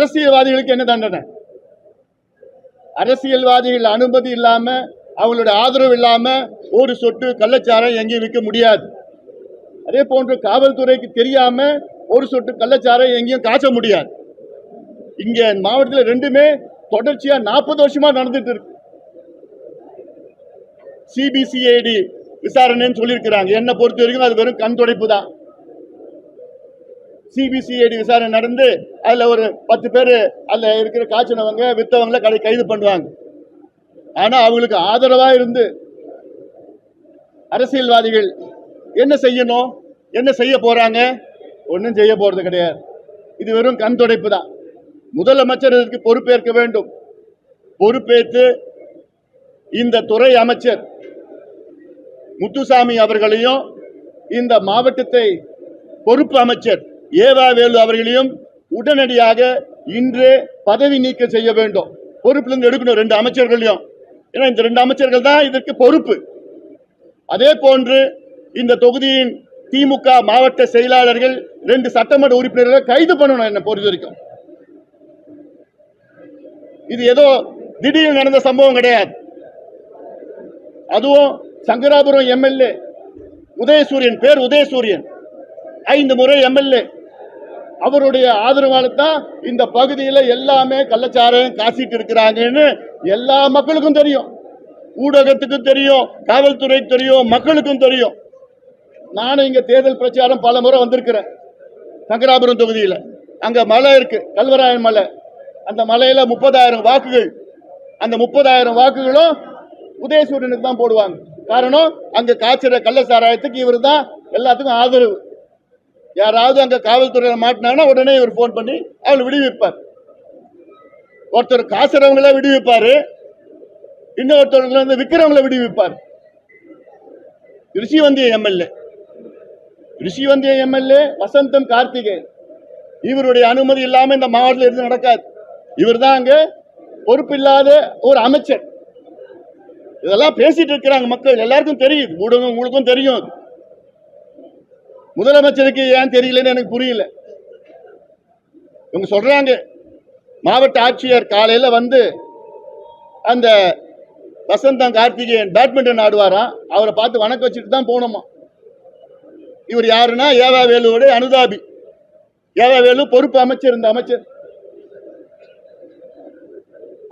அரசியல்வாதிகளுக்கு என்ன தண்டனை? அரசியல்வாதிகள் அனுமதி இல்லாம அவங்களோட ஆதரவு இல்லாம ஒரு சொட்டு கள்ளச்சாரம் எங்கேயும் விற்க முடியாது. அதே போன்று காவல்துறைக்கு தெரியாம ஒரு சொட்டு கள்ளச்சாரம் எங்கேயும் காய்ச்ச முடியாது. இங்க மாவட்டத்தில் ரெண்டுமே தொடர்ச்சியா நாற்பது வருஷமா நடந்துட்டு இருக்கு. சிபிசிஐடி விசாரணைன்னு சொல்லியிருக்கிறாங்க. என்னை பொறுத்த வரைக்கும் அது வெறும் கண் துடைப்பு தான் சிபிசிஐடி விசாரணை நடந்து அதில் ஒரு பத்து பேர் அதில் இருக்கிற காய்ச்சினவங்க வித்தவங்கள கடை கைது பண்ணுவாங்க ஆனால் அவங்களுக்கு ஆதரவாக இருந்து அரசியல்வாதிகள் என்ன செய்யணும் என்ன செய்ய போகிறாங்க ஒன்றும் செய்ய போகிறது கிடையாது. இது வெறும் கண் துடைப்பு தான். முதலமைச்சர் இதற்கு பொறுப்பேற்க வேண்டும். பொறுப்பேற்று இந்த துறை அமைச்சர் முத்துசாமி அவர்களையும் இந்த மாவட்டத்தை பொறுப்பு அமைச்சர் ஏவா வேலு அவர்களையும் உடனடியாக இன்று பதவி நீக்கம் செய்ய வேண்டும். பொறுப்பிலிருந்து எடுக்கணும் ரெண்டு அமைச்சர்களையும். ஏன்னா இந்த ரெண்டு அமைச்சர்கள் தான் இதற்கு பொறுப்பு. அதே போன்று இந்த தொகுதியின் திமுக மாவட்ட செயலாளர்கள் ரெண்டு சட்டமன்ற உறுப்பினர்களை கைது பண்ணணும் என்ன பொறுத்த வரைக்கும். இது ஏதோ திடீர் நடந்த சம்பவம் கிடையாது. அதுவும் சங்கராபுரம் எம்எல்ஏ உதயசூரியன் பேர் உதயசூரியன். ஐந்து முறை எம்எல்ஏ. அவருடைய ஆதரவால தான் இந்த பகுதியில் எல்லாமே கள்ளச்சாரம் காசிட்டு இருக்கிறாங்கன்னு எல்லா மக்களுக்கும் தெரியும். ஊடகத்துக்கும் தெரியும் காவல்துறைக்கு தெரியும் மக்களுக்கும் தெரியும். நானும் இங்கே தேர்தல் பிரச்சாரம் பல முறை வந்திருக்கிறேன். சங்கராபுரம் தொகுதியில். அங்கே மலை இருக்குது கல்வராயன் மலை. அந்த மலையில் முப்பதாயிரம் வாக்குகள். அந்த முப்பதாயிரம் வாக்குகளும் உதயசூரியனுக்கு தான் போடுவாங்க. காரணம் அங்கே காய்ச்சிற கள்ள சாராயத்துக்கு இவர் தான் எல்லாத்துக்கும் ஆதரவு. யாராவது அங்கே காவல்துறையில மாட்டினாங்கன்னா உடனே இவர் ஃபோன் பண்ணி அவளை விடுவிப்பார். ஒருத்தர் காசுறவங்கள விடுவிப்பாரு. இன்னொருத்தவங்களை வந்து விற்கிறவங்கள விடுவிப்பார். ரிஷிவந்திய எம்எல்ஏ. ரிஷிவந்திய எம்எல்ஏ வசந்தம் கார்த்திகேயன். இவருடைய அனுமதி இல்லாமல் இந்த மாவட்டத்தில் இருந்து நடக்காது. இவர் தான் அங்க பொறுப்பில்லாத ஒரு அமைச்சர். இதெல்லாம் பேசிட்டு இருக்கிறாங்க மக்கள். எல்லாருக்கும் தெரியுது. ஊடகம் உங்களுக்கும் தெரியும் அது. முதலமைச்சருக்கு ஏன் தெரியலன்னு எனக்கு புரியல. இவங்க சொல்றாங்க மாவட்ட ஆட்சியர் காலையில் வந்து அந்த வசந்தம் கார்த்திகேயன் பேட்மிண்டன் ஆடுவாராம். அவரை பார்த்து வணக்கம் வச்சுட்டு தான் போகணுமா இவர் யாருன்னா ஏவா வேலுவோட அனுதாபி. ஏவா வேலு பொறுப்பு அமைச்சர் இந்த அமைச்சர்.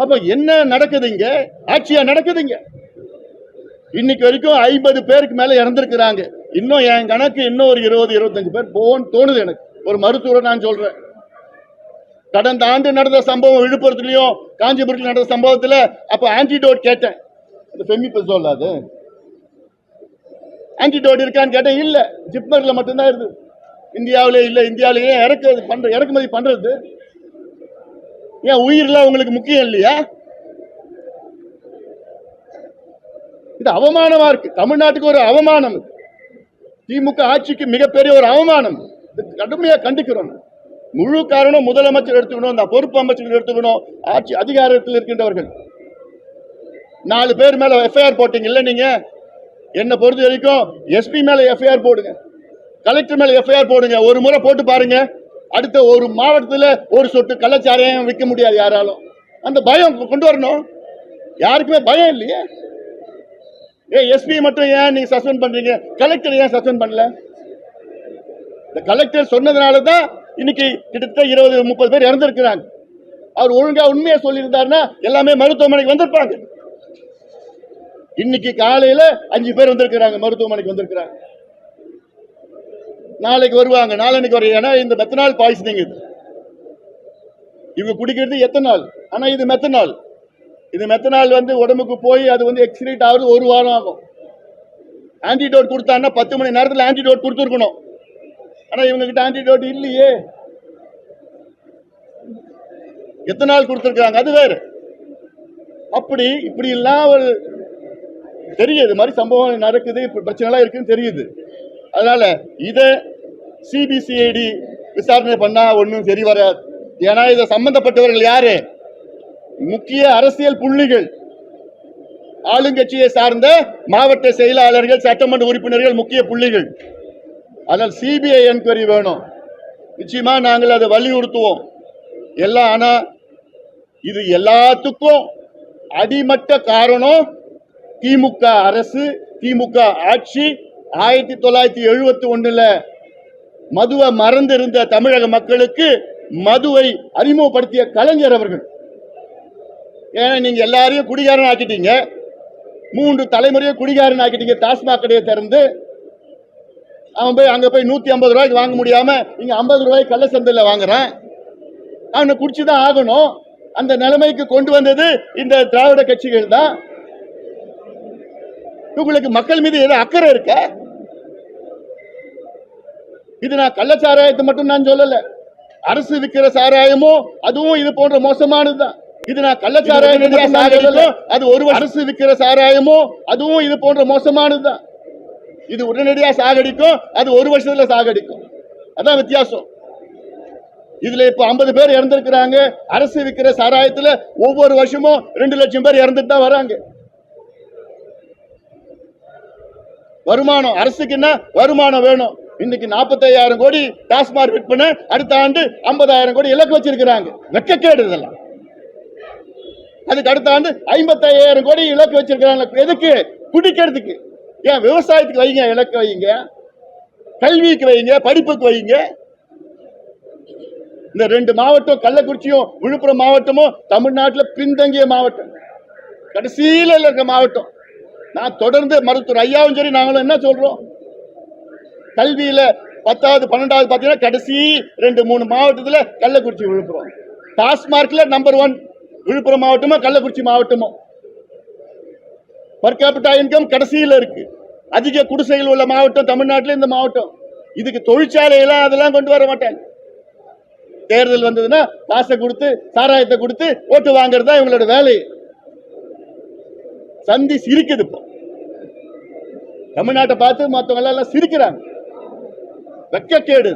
அப்ப என்ன நடக்குதுங்க ஆட்சியா நடக்குதுங்க இன்னைக்கு வரைக்கும் ஐம்பது பேருக்கு மேல இறந்திருக்கிறாங்க. இன்னும் என் கணக்கு இன்னும் ஒரு இருபது இருபத்தஞ்சு பேர் போகணும்னு தோணுது எனக்கு. ஒரு மருத்துவரை நான் சொல்றேன். கடந்த ஆண்டு நடந்த சம்பவம் விழுப்புரத்துலையும் காஞ்சிபுரத்தில் நடந்த சம்பவத்தில் அப்போ ஆன்டிடோட் கேட்டேன். அந்த ஃபெமிபசோல் அது. ஆன்டிடோட் இருக்கான்னு கேட்டேன். இல்லை ஜிப்மரில் மட்டும்தான் இருக்குது இந்தியாவிலே இல்லை இந்தியாவிலேயே இறக்குறது பண்ணுற இறக்குமதி பண்ணுறது ஏன் உயிர்லாம் உங்களுக்கு முக்கியம் இல்லையா? இது அவமானமாக இருக்குது தமிழ்நாட்டுக்கு ஒரு அவமானம் இது. திமுக ஆட்சிக்கு மிகப்பெரிய ஒரு அவமானம். கடுமையாக கண்டிக்கிறோம். முழு காரணம் முதலமைச்சர் எடுத்துக்கணும் அந்த பொறுப்பு அமைச்சர்கள் எடுத்துக்கணும் ஆட்சி அதிகாரத்தில் இருக்கின்றவர்கள். நாலு பேர் மேல எஃப்ஐஆர் போட்டீங்கல்ல நீங்க? என்ன பொறுத்த வரைக்கும் எஸ்பி மேல எஃப்ஐஆர் போடுங்க. கலெக்டர் மேல எஃப்ஐஆர் போடுங்க. ஒரு முறை போட்டு பாருங்க. அடுத்த ஒரு மாவட்டத்தில் ஒரு சொட்டு கள்ளச்சாரையும் விற்க முடியாது யாராலும். அந்த பயம் கொண்டு வரணும். யாருக்குமே பயம் இல்லையே. ஏ எஸ்பி மட்டும் ஏன் நீங்க சஸ்பெண்ட் பண்றீங்க? கலெக்டர் ஏன் சஸ்பெண்ட் பண்ணல? இந்த கலெக்டர் சொன்னதுனால தான் இன்னைக்கு கிட்டத்தட்ட இருபது முப்பது பேர் இறந்துருக்கிறாங்க. அவர் ஒழுங்கா உண்மையை சொல்லியிருந்தாருன்னா எல்லாமே மருத்துவமனைக்கு வந்திருப்பாங்க. இன்னைக்கு காலையில அஞ்சு பேர் வந்திருக்கிறாங்க மருத்துவமனைக்கு வந்திருக்கிறாங்க. நாளைக்கு வருவாங்க நாளைக்கு வர ஏன்னா இந்த மெத்தனால் பாய்சனிங் இது. இவங்க குடிக்கிறது எத்தனால்? ஆனா இது மெத்தனால் இது மெத்தனால் வந்து உடம்புக்கு போய் அது வந்து எக்ஸ்கிரீட் ஆகுது ஒரு வாரம் ஆகும். ஆன்டிடோட் கொடுத்தாங்கன்னா பத்து மணி நேரத்தில் ஆன்டிடோட் கொடுத்துருக்கணும். ஆனால் இவங்ககிட்ட ஆன்டிடோட் இல்லையே. எத்தனை நாள் கொடுத்துருக்காங்க அது வேறு. அப்படி இப்படி எல்லாம் ஒரு தெரியுது மாதிரி சம்பவம் நடக்குது இப்படி பிரச்சனைலாம் இருக்குன்னு தெரியுது. அதனால் இதை சிபிசிஐடி விசாரணை பண்ணால் ஒன்றும் சரி வராது. ஏன்னா இதை சம்மந்தப்பட்டவர்கள் யாரு? முக்கிய அரசியல் புள்ளிகள். ஆளுங்கட்சியை சார்ந்த மாவட்ட செயலாளர்கள் சட்டமன்ற உறுப்பினர்கள் முக்கிய புள்ளிகள். அதனால் சிபிஐ என்கொயரி வேணும். நிச்சயமா நாங்கள் அதை வலியுறுத்துவோம். எல்லாம் ஆனா இது எல்லாத்துக்கும் அடிமட்ட காரணம் திமுக அரசு திமுக ஆட்சி. ஆயிரத்தி தொள்ளாயிரத்தி எழுபத்தி ஒன்றில் மதுவை மறந்திருந்த தமிழக மக்களுக்கு மதுவை அறிமுகப்படுத்திய கலைஞர் அவர்கள். ஏன்னா நீங்க எல்லாரையும் குடிகாரன் ஆக்கிட்டீங்க. மூன்று தலைமுறையை குடிகாரன் ஆக்கிட்டீங்க. டாஸ்மாக் கடையை திறந்து அவன் போய் அங்க போய் நூத்தி ஐம்பது ரூபாய்க்கு வாங்க முடியாம இங்க ஐம்பது ரூபாய்க்கு கள்ள சந்தையில வாங்குறான். அவனை குடிச்சுதான் ஆகணும். அந்த நிலைமைக்கு கொண்டு வந்தது இந்த திராவிட கட்சிகள் தான். உங்களுக்கு மக்கள் மீது ஏதோ அக்கறை இருக்க? இது நான் கள்ளச்சாராயத்தை மட்டும் நான் சொல்லல. அரசு விற்கிற சாராயமும் அதுவும் இது போன்ற மோசமானதுதான். இது நான் கள்ளச்சாராயம் நான் சொல்லல. அது ஒரு வருஷம் அரசு விற்கிற சாராயமும் அதுவும் இது போன்ற மோசமானதுதான் இது உடனடியா சாகடிக்கும் அது ஒரு வருஷத்துல சாகடிக்கும். அதான் வித்தியாசம். இதுல இப்ப 50 பேர் இறந்திருக்கிறாங்க. அரசு விற்கிற சாராயத்துல ஒவ்வொரு வருஷமும் ரெண்டு லட்சம் பேர் இறந்துட்டு தான் வராங்க. வருமானம் அரசுக்கு என்ன வருமானம் வேணும்? இன்னைக்கு 45000 கோடி டாஸ்மாக் விற்பனை அடுத்த ஆண்டு 50000 கோடி இலக்கு வச்சிருக்கிறாங்க. வெக்கக்கேடு இதெல்லாம். அதுக்கு அடுத்த ஆண்டு 55000 கோடி இலக்கு வச்சிருக்கிறாங்க. எதுக்கு? குடிக்கிறதுக்கு ஏன் விவசாயத்துக்கு வைங்க இலக்கு வைங்க. கல்விக்கு வைங்க படிப்புக்கு வைங்க. இந்த ரெண்டு மாவட்டம் கள்ளக்குறிச்சியும் விழுப்புரம் மாவட்டமும் தமிழ்நாட்டில் பின்தங்கிய மாவட்டம். கடைசியில் இருக்க மாவட்டம். நான் தொடர்ந்து மருத்துவர் ஐயாவும் சரி நாங்களும் என்ன சொல்றோம்? கல்வியில பத்தாவது பன்னெண்டாவது பார்த்தீங்கன்னா கடைசி ரெண்டு மூணு மாவட்டத்தில் கள்ளக்குறிச்சி விழுப்புரம். டாஸ்மார்க்ல நம்பர் ஒன் விழுப்புரம் மாவட்டமும் கள்ளக்குறிச்சி மாவட்டமும் பர் கேபிட்டா இன்கம் கடைசியில் இருக்கு. அதிக குடிசைகள் உள்ள மாவட்டம் தமிழ்நாட்டில் இந்த மாவட்டம். இதுக்கு தொழிற்சாலையெல்லாம் அதெல்லாம் கொண்டு வர மாட்டாங்க தேர்தல் வந்ததுன்னா காசை கொடுத்து சாராயத்தை கொடுத்து ஓட்டு வாங்குறது தான் இவங்களோட வேலை. சந்தி சிரிக்குது இப்போ. தமிழ்நாட்டை பார்த்து மற்றவங்க எல்லாம் சிரிக்கிறாங்க. வெக்கக்கேடு.